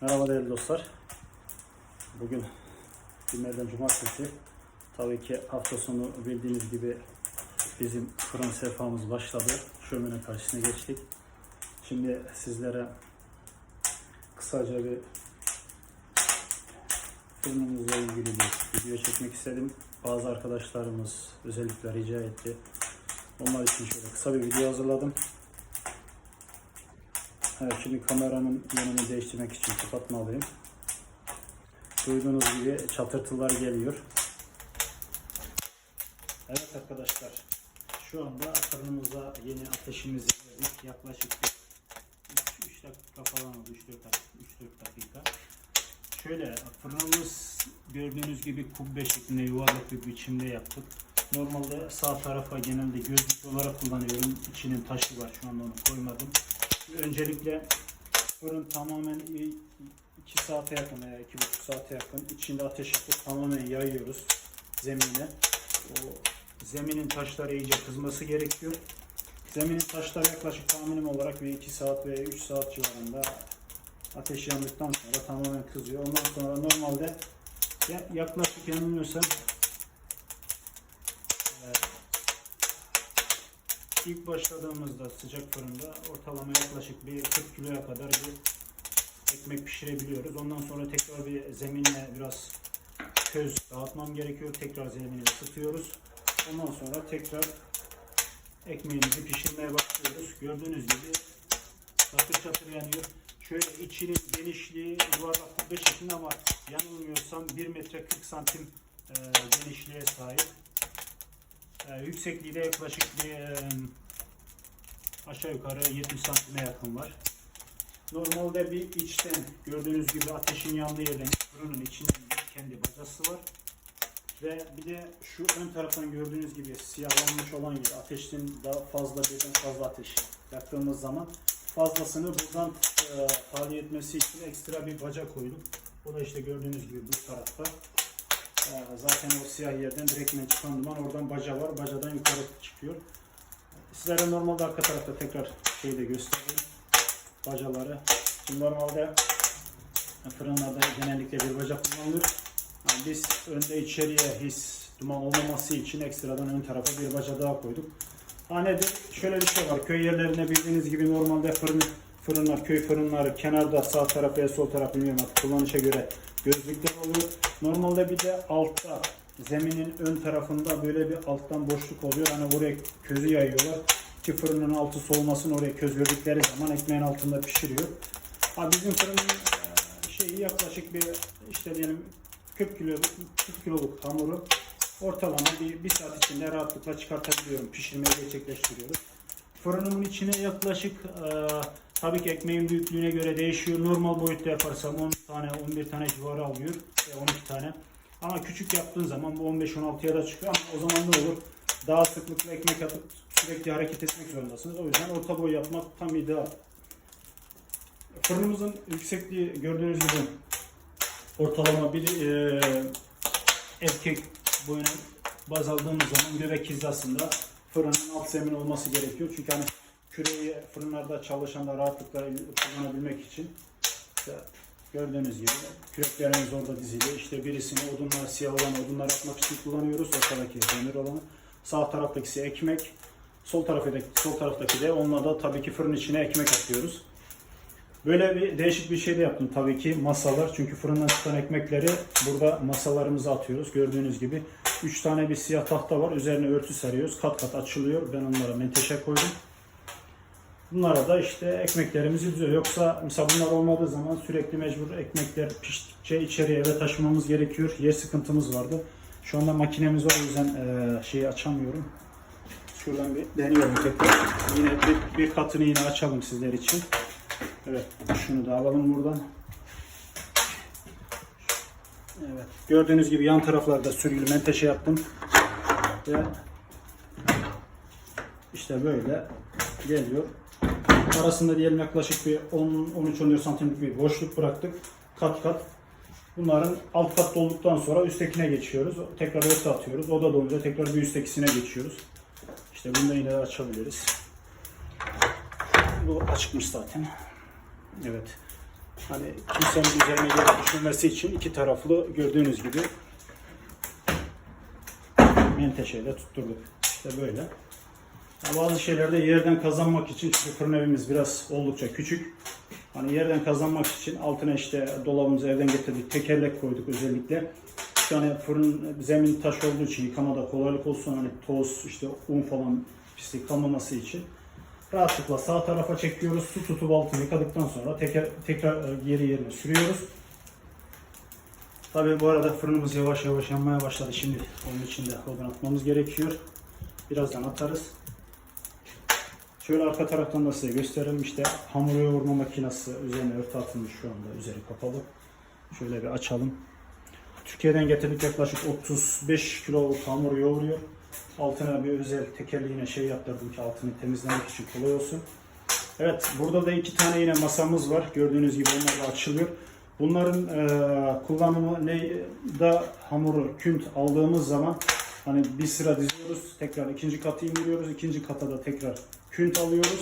Merhaba değerli dostlar. Bugün günlerden cumartesi. Tabii ki hafta sonu bildiğiniz gibi bizim fırın sefamız başladı. Şömine karşısına geçtik. Şimdi sizlere kısaca bir fırınımızla ilgili bir video çekmek istedim. Bazı arkadaşlarımız özellikle rica etti. Onlar için şöyle kısa bir video hazırladım. Evet şimdi kameranın yönünü değiştirmek için kapatma alayım. Duyduğunuz gibi çatırtılar geliyor. Evet arkadaşlar şu anda fırınımıza yeni ateşimizi verdik. Yaklaşık 3 dakika falan oldu 3-4 dakika. Şöyle fırınımız gördüğünüz gibi kubbe şeklinde yuvarlak bir biçimde yaptık. Normalde sağ tarafa genelde gözlük olarak kullanıyorum. İçinin taşı var şu anda onu koymadım. Öncelikle fırın tamamen 2 saate yakın veya 2,5 saate yakın içinde ateş tamamen yayıyoruz zemine. O zeminin taşları iyice kızması gerekiyor. Zeminin taşları yaklaşık tahminim olarak bir 2 saat veya 3 saat civarında ateş yandıktan sonra tamamen kızıyor. Ondan sonra normalde ya- yaklaşık yanılmıyorsam e, ilk başladığımızda sıcak fırında ortalama yaklaşık bir 40 kiloya kadar bir ekmek pişirebiliyoruz. Ondan sonra tekrar bir zeminle biraz köz dağıtmam gerekiyor. Tekrar zemini ısıtıyoruz. Ondan sonra tekrar ekmeğimizi pişirmeye başlıyoruz. Gördüğünüz gibi çatır çatır yanıyor. Şöyle içinin genişliği yuvarlak kubbe şeklinde ama yanılmıyorsam 1 metre 40 santim e, genişliğe sahip. E, yüksekliği de yaklaşık bir e, aşağı yukarı 70 santime yakın var. Normalde bir içten gördüğünüz gibi ateşin yandığı yerden fırının içinde kendi bacası var. Ve bir de şu ön taraftan gördüğünüz gibi siyahlanmış olan yer ateşin daha fazla birden fazla ateş yaktığımız zaman fazlasını buradan e, tahliye etmesi için ekstra bir baca koyduk. O da işte gördüğünüz gibi bu tarafta. E, zaten o siyah yerden direktmen çıkan duman oradan baca var. Bacadan yukarı çıkıyor. Sizlere normalde arka tarafta tekrar şeyi de göstereyim. Bacaları. Şimdi normalde fırınlarda genellikle bir baca kullanılır. Yani biz önde içeriye his duman olmaması için ekstradan ön tarafa bir baca daha koyduk. Ha nedir? Şöyle bir şey var. Köy yerlerinde bildiğiniz gibi normalde fırın fırınlar, köy fırınları kenarda sağ tarafı ve sol tarafı bilmiyorum artık kullanışa göre gözlükler oluyor. Normalde bir de altta zeminin ön tarafında böyle bir alttan boşluk oluyor. Hani oraya közü yayıyorlar ki fırının altı soğumasın oraya köz gördükleri zaman ekmeğin altında pişiriyor. Ha bizim fırının e, şeyi yaklaşık bir işte diyelim 40 kiloluk 40 kiloluk hamuru ortalama bir, bir saat içinde rahatlıkla çıkartabiliyorum. Pişirmeyi gerçekleştiriyoruz. Fırınımın içine yaklaşık e, tabii ki ekmeğin büyüklüğüne göre değişiyor. Normal boyutta yaparsam 10 tane 11 tane civarı alıyor. E, 12 tane. Ama küçük yaptığın zaman bu 15-16'ya da çıkıyor ama o zaman ne olur? Daha sıklıkla ekmek atıp sürekli hareket etmek zorundasınız. O yüzden orta boy yapmak tam ideal. Fırınımızın yüksekliği gördüğünüz gibi ortalama bir e, erkek boyuna baz aldığımız zaman göbek hizasında fırının alt zemin olması gerekiyor. Çünkü hani küreyi fırınlarda çalışanlar rahatlıkla kullanabilmek için işte gördüğünüz gibi küreklerimiz orada dizili. İşte birisini odunlar siyah olan odunlar atmak için kullanıyoruz. Ortadaki demir olanı. Sağ taraftaki ekmek. Sol taraftaki, sol taraftaki de onunla da tabii ki fırın içine ekmek atıyoruz. Böyle bir değişik bir şey de yaptım tabii ki masalar. Çünkü fırından çıkan ekmekleri burada masalarımıza atıyoruz. Gördüğünüz gibi 3 tane bir siyah tahta var. Üzerine örtü seriyoruz. Kat kat açılıyor. Ben onlara menteşe koydum. Bunlara da işte ekmeklerimizi düzüyor. Yoksa mesela bunlar olmadığı zaman sürekli mecbur ekmekler piştikçe içeriye eve taşımamız gerekiyor. Yer sıkıntımız vardı. Şu anda makinemiz var o yüzden eee, şeyi açamıyorum. Şuradan bir deniyorum tekrar. Yine bir, bir katını yine açalım sizler için. Evet, şunu da alalım buradan. Evet, gördüğünüz gibi yan taraflarda sürgülü menteşe yaptım. Ve işte böyle geliyor. Arasında diyelim yaklaşık bir 10-13-14 santimlik bir boşluk bıraktık. Kat kat. Bunların alt kat dolduktan sonra üsttekine geçiyoruz. Tekrar örtü atıyoruz. O da dolunca tekrar bir üsttekisine geçiyoruz. İşte bunu da yine açabiliriz. Bu açıkmış zaten. Evet. Hani kimsenin üzerine gelip düşmemesi için iki taraflı gördüğünüz gibi menteşeyle tutturduk. İşte böyle. Bazı şeylerde yerden kazanmak için çünkü fırın evimiz biraz oldukça küçük. Hani yerden kazanmak için altına işte dolabımızı evden getirdik. Tekerlek koyduk özellikle. Yani fırın zemin taş olduğu için yıkamada kolaylık olsun. Hani toz işte un falan pislik kalmaması için. Rahatlıkla sağ tarafa çekiyoruz. Su tutup altını yıkadıktan sonra teker, tekrar e, geri yerine sürüyoruz. Tabii bu arada fırınımız yavaş yavaş yanmaya başladı. Şimdi onun için de atmamız gerekiyor. Birazdan atarız. Şöyle arka taraftan da size gösterelim. İşte hamur yoğurma makinesi üzerine örtü atılmış şu anda. Üzeri kapalı. Şöyle bir açalım. Türkiye'den getirdik yaklaşık 35 kilo hamur yoğuruyor. Altına bir özel tekerli yine şey yaptırdım ki altını temizlemek için kolay olsun. Evet burada da iki tane yine masamız var. Gördüğünüz gibi onlar da açılıyor. Bunların eee, kullanımı ne da hamuru künt aldığımız zaman hani bir sıra diziyoruz. Tekrar ikinci katı indiriyoruz. ikinci kata da tekrar künt alıyoruz.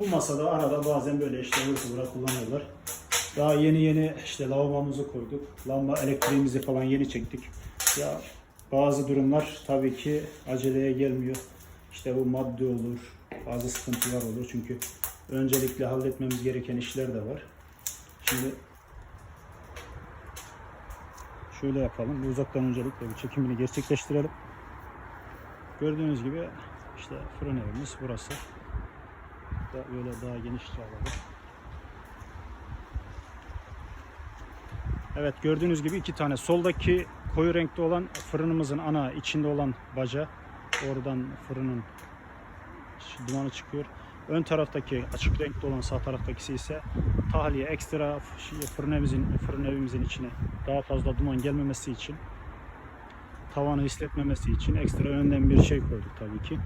Bu masada arada bazen böyle işte zıvıra kullanıyorlar. Daha yeni yeni işte lavabomuzu koyduk. Lamba elektriğimizi falan yeni çektik. Ya bazı durumlar tabii ki aceleye gelmiyor. İşte bu madde olur, bazı sıkıntılar olur. Çünkü öncelikle halletmemiz gereken işler de var. Şimdi şöyle yapalım. Bir uzaktan öncelikle bir çekimini gerçekleştirelim. Gördüğünüz gibi işte fırın evimiz burası. Da böyle daha genişçe alalım. Evet gördüğünüz gibi iki tane. Soldaki koyu renkli olan fırınımızın ana içinde olan baca. Oradan fırının dumanı çıkıyor. Ön taraftaki açık renkli olan sağ taraftakisi ise tahliye ekstra şey, fırın evimizin, fırın evimizin içine daha fazla duman gelmemesi için tavanı hissetmemesi için ekstra önden bir şey koyduk tabii ki.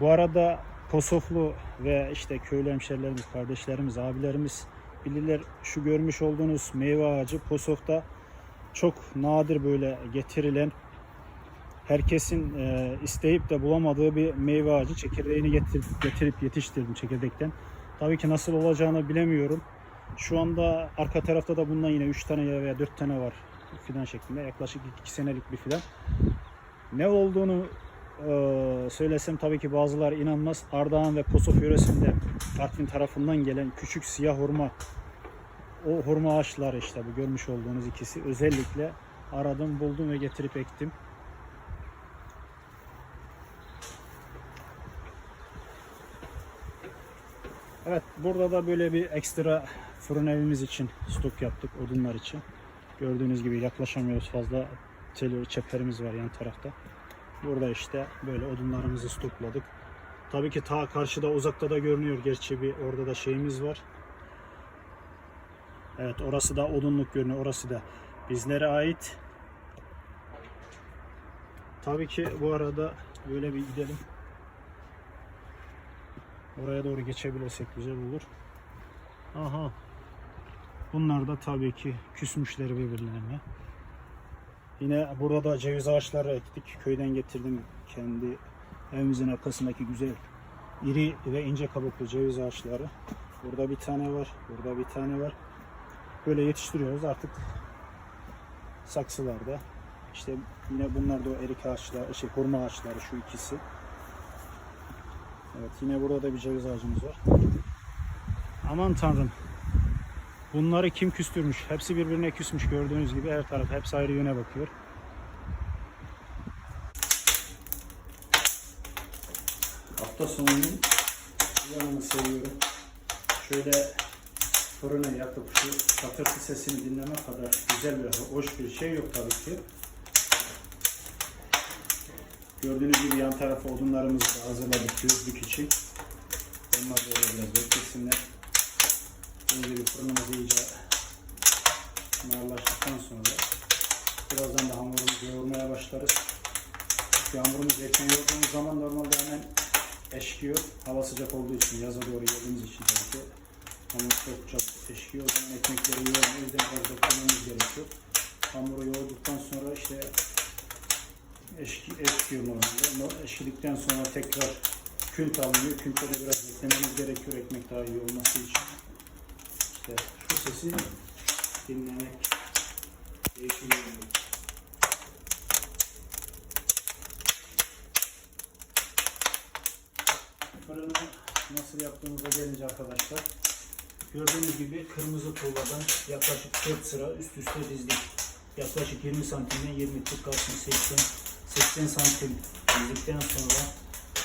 Bu arada Posoflu ve işte köylü hemşerilerimiz, kardeşlerimiz, abilerimiz bilirler şu görmüş olduğunuz meyve ağacı Posof'ta çok nadir böyle getirilen herkesin e, isteyip de bulamadığı bir meyve ağacı çekirdeğini getirip, getirip yetiştirdim çekirdekten. Tabii ki nasıl olacağını bilemiyorum. Şu anda arka tarafta da bundan yine 3 tane veya 4 tane var fidan şeklinde. Yaklaşık 2 senelik bir fidan. Ne olduğunu e, söylesem tabii ki bazıları inanmaz. Ardahan ve Posof yöresinde Artvin tarafından gelen küçük siyah hurma o hurma ağaçları işte bu görmüş olduğunuz ikisi özellikle aradım buldum ve getirip ektim. Evet burada da böyle bir ekstra fırın evimiz için stok yaptık odunlar için. Gördüğünüz gibi yaklaşamıyoruz fazla telör çeperimiz var yan tarafta. Burada işte böyle odunlarımızı stokladık. Tabii ki ta karşıda uzakta da görünüyor gerçi bir orada da şeyimiz var. Evet orası da odunluk görünüyor. Orası da bizlere ait. Tabii ki bu arada böyle bir gidelim. Oraya doğru geçebilirsek güzel olur. Aha. Bunlar da tabii ki küsmüşler birbirlerine. Yine burada da ceviz ağaçları ektik. Köyden getirdim kendi evimizin arkasındaki güzel iri ve ince kabuklu ceviz ağaçları. Burada bir tane var, burada bir tane var. Böyle yetiştiriyoruz artık saksılarda. İşte yine bunlar da o erik ağaçları, şey hurma ağaçları şu ikisi. Evet yine burada da bir ceviz ağacımız var. Aman tanrım. Bunları kim küstürmüş? Hepsi birbirine küsmüş gördüğünüz gibi her taraf hepsi ayrı yöne bakıyor. Hafta sonunun yanını seviyorum. Şöyle fırına yakıp şu patırtı sesini dinleme kadar güzel ve hoş bir şey yok tabii ki. Gördüğünüz gibi yan tarafa odunlarımızı da hazırladık gözlük için. Onlar da biraz beklesinler. Önce bir fırınımızı iyice narlaştıktan sonra birazdan da hamurumuzu yoğurmaya başlarız. Hamurumuzu erken yoğurduğumuz zaman normalde hemen eşkiyor. Hava sıcak olduğu için, yaza doğru geldiğimiz için tabii ki hamur çok çabuk eşkiyor. O zaman ekmekleri yoğurmaya o yüzden biraz beklememiz gerekiyor. Hamuru yoğurduktan sonra işte eşki, eşkiyor normalde. No- Eşkidikten sonra tekrar kült alınıyor. Kültte de biraz beklememiz gerekiyor ekmek daha iyi olması için. İşte şu sesi dinlemek değişiliyor. Fırını nasıl yaptığımıza gelince arkadaşlar gördüğünüz gibi kırmızı tuğladan yaklaşık 4 sıra üst üste dizdik. Yaklaşık 20 santimden 20 tık kalsın 80 80 santim dizdikten sonra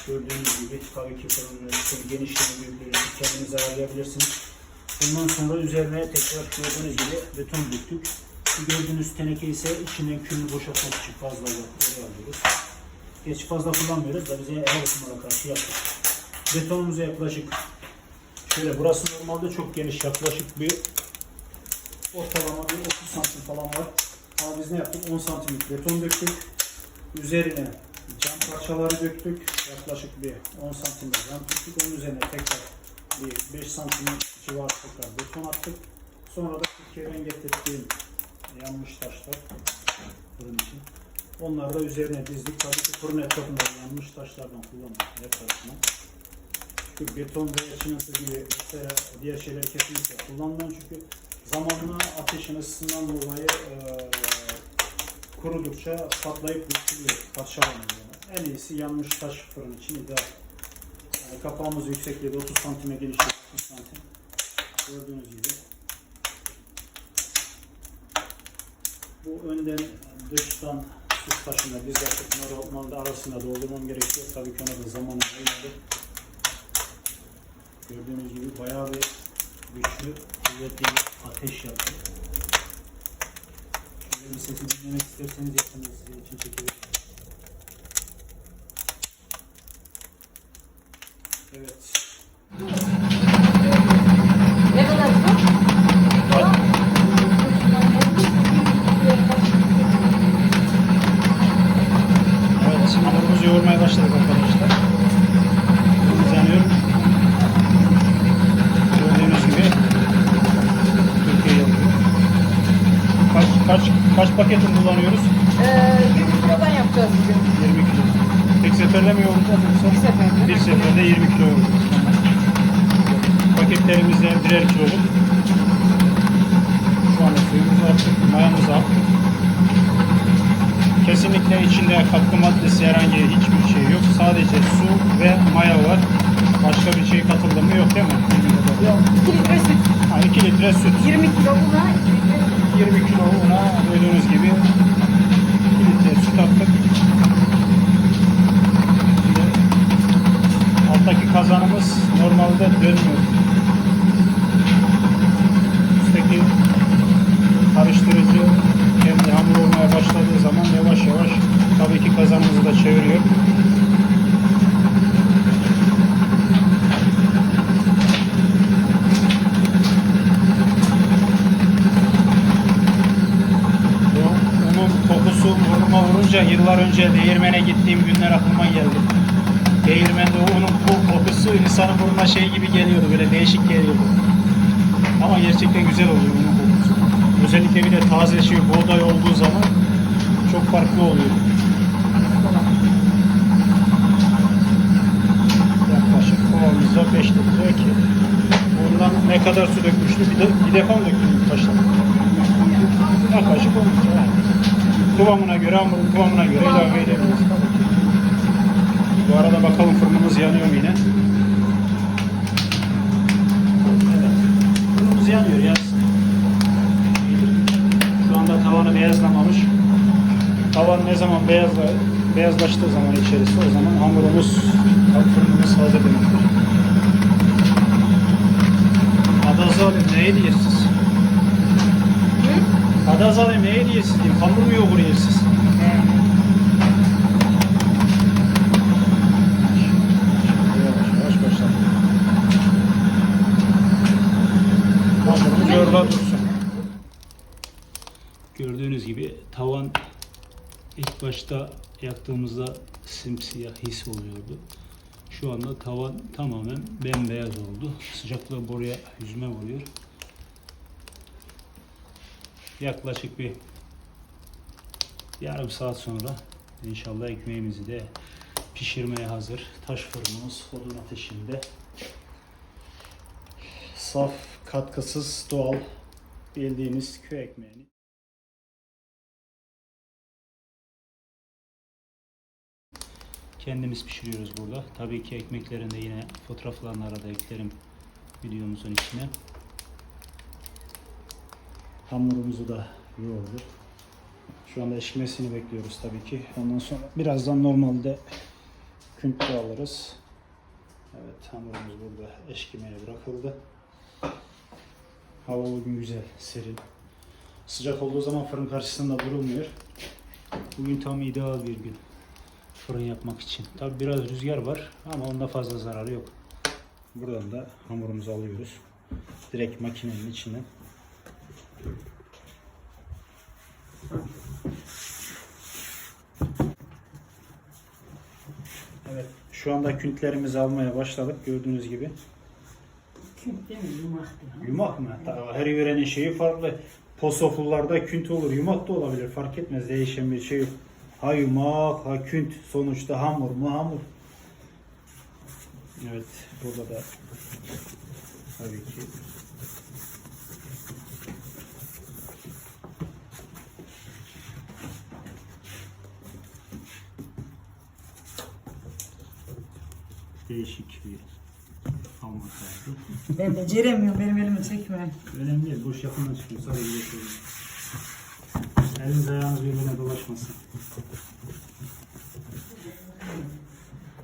gördüğünüz gibi tabii ki ölçüsünü genişliğini büyüklüğünü kendiniz ayarlayabilirsiniz. Bundan sonra üzerine tekrar gördüğünüz gibi beton döktük. Gördüğünüz teneke ise içinden külünü boşaltmak için fazla oraya alıyoruz. Geç fazla kullanmıyoruz da bize ev ısınmana karşı yaptık. Betonumuza yaklaşık şöyle burası normalde çok geniş yaklaşık bir ortalama bir 30 santim falan var. Ama biz ne yaptık? 10 santimlik beton döktük. Üzerine cam parçaları döktük. Yaklaşık bir 10 santimlik cam döktük. Onun üzerine tekrar bir 5 santim civarı tekrar beton attık. Sonra da Türkiye'den getirdiğim yanmış taşlar fırın için. Onları da üzerine dizdik. Tabii ki fırın etrafında yanmış taşlardan kullandık etrafına. Çünkü beton ve çimento gibi vesaire diğer şeyler kesinlikle kullanmıyorum çünkü zamanla ateşin ısısından dolayı eee kurudukça patlayıp düşürüyor, parçalanıyor. En iyisi yanmış taş fırın için ideal. Yani kapağımız yüksekliği de 30 santime genişliği 30 santim. Gördüğünüz gibi. Bu önden dıştan süs taşını biz yaptık. Normalde arasında doldurmam gerekiyor. Tabii ki ona da zaman ayırdı. Gördüğünüz gibi bayağı bir güçlü, kuvvetli bir ateş yaptık. Şöyle bir sesi dinlemek isterseniz yakında size için çekebilirim. Evet. Ne kadar bu? Evet, hamurumuzu yoğurmaya başladık arkadaşlar. Yanıyor. Gördüğünüz gibi Türkiye yapıyor. Kaç, kaç, kaç paketin kullanıyoruz? Ee, 20 kilodan yapacağız bugün. 20 kilo. Tek seferde mi yoksa? Bir seferde. Bir seferde 20 kilo yoğuracağız. Paketlerimizde birer kiloluk. Şu anda suyumuzu attık, mayamızı attık. Kesinlikle içinde katkı maddesi herhangi hiçbir şey yok. Sadece su ve maya var. Başka bir şey katıldı mı yok değil mi? Yok. 2 litre süt. Ha, 2 litre süt. 20 kilo buna 2 litre 20 kilo una gördüğünüz gibi 2 litre süt attık. Şimdi alttaki kazanımız normalde dönmüyor. Üstteki karıştırıcı kendi hamur olmaya başladığı zaman yavaş yavaş tabii ki kazanımızı da çeviriyor. Bu unun kokusu burnuma vurunca yıllar önce değirmene gittiğim günler aklıma geldi. Değirmende o unun bu kokusu insanın burnuna şey gibi geliyordu, böyle değişik geliyordu. Ama gerçekten güzel oluyor unun kokusu. Özellikle bir de taze şey buğday olduğu zaman çok farklı oluyor. Yaklaşık kovamızda 5 litre ki. Bundan ne kadar su dökmüştü? Bir, de, bir defa mı döktük baştan? Yaklaşık olmuş yani. Kıvamına göre, hamurun kıvamına göre ilave edebiliriz. Bu arada bakalım fırınımız yanıyor mu yine? Evet. Fırınımız yanıyor ya. Şu anda tavanı beyazlamamış. Tavan ne zaman beyazla, beyazlaştığı zaman içerisi o zaman hamurumuz, fırınımız hazır demektir. Adazı alayım ne hediyesiz? Adaz alayım ne hediyesiz diyeyim. Hamur mu yoğuruyorsunuz? Yavaş yavaş başla. Gördüğünüz gibi tavan ilk başta yaktığımızda simsiyah his oluyordu. Şu anda tavan tamamen bembeyaz oldu. Sıcaklığı buraya yüzme vuruyor. Yaklaşık bir yarım saat sonra inşallah ekmeğimizi de pişirmeye hazır. Taş fırınımız odun ateşinde. Saf, katkısız, doğal bildiğiniz köy ekmeğini. Kendimiz pişiriyoruz burada. Tabii ki ekmeklerini de yine fotoğraflarını arada eklerim videomuzun içine. Hamurumuzu da yoğurduk. Şu anda eşmesini bekliyoruz tabii ki. Ondan sonra birazdan normalde küntte alırız. Evet hamurumuz burada eşkimeye bırakıldı. Hava bugün güzel, serin. Sıcak olduğu zaman fırın karşısında durulmuyor. Bugün tam ideal bir gün fırın yapmak için. Tabi biraz rüzgar var ama onda fazla zararı yok. Buradan da hamurumuzu alıyoruz. Direkt makinenin içine. Evet, şu anda küntlerimizi almaya başladık gördüğünüz gibi. Yumak mı? Ta- Her yörenin şeyi farklı. Posofullarda künt olur, yumak da olabilir. Fark etmez, değişen bir şey yok. Ha yumak, ha künt. Sonuçta hamur mu hamur. Evet, burada da tabii ki değişik bir. Ben beceremiyorum, benim elimi çekme. Önemli değil, boş yakından çıkıyor. Sadece geçiyor. Eliniz ayağınız birbirine dolaşmasın.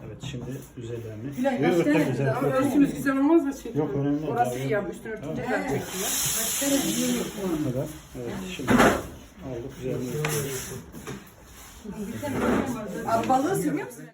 Evet, şimdi üzerlerini. Bilal, Yok, yok, tane? güzel. Ama Yok, Üstümüz güzel olmaz mı? Şey, Yok, önemli değil. Orası Daha iyi yap, üstünü örtünce ben çekeyim. Bu kadar. Evet, şimdi aldık üzerine. Abi balığı seviyor musun?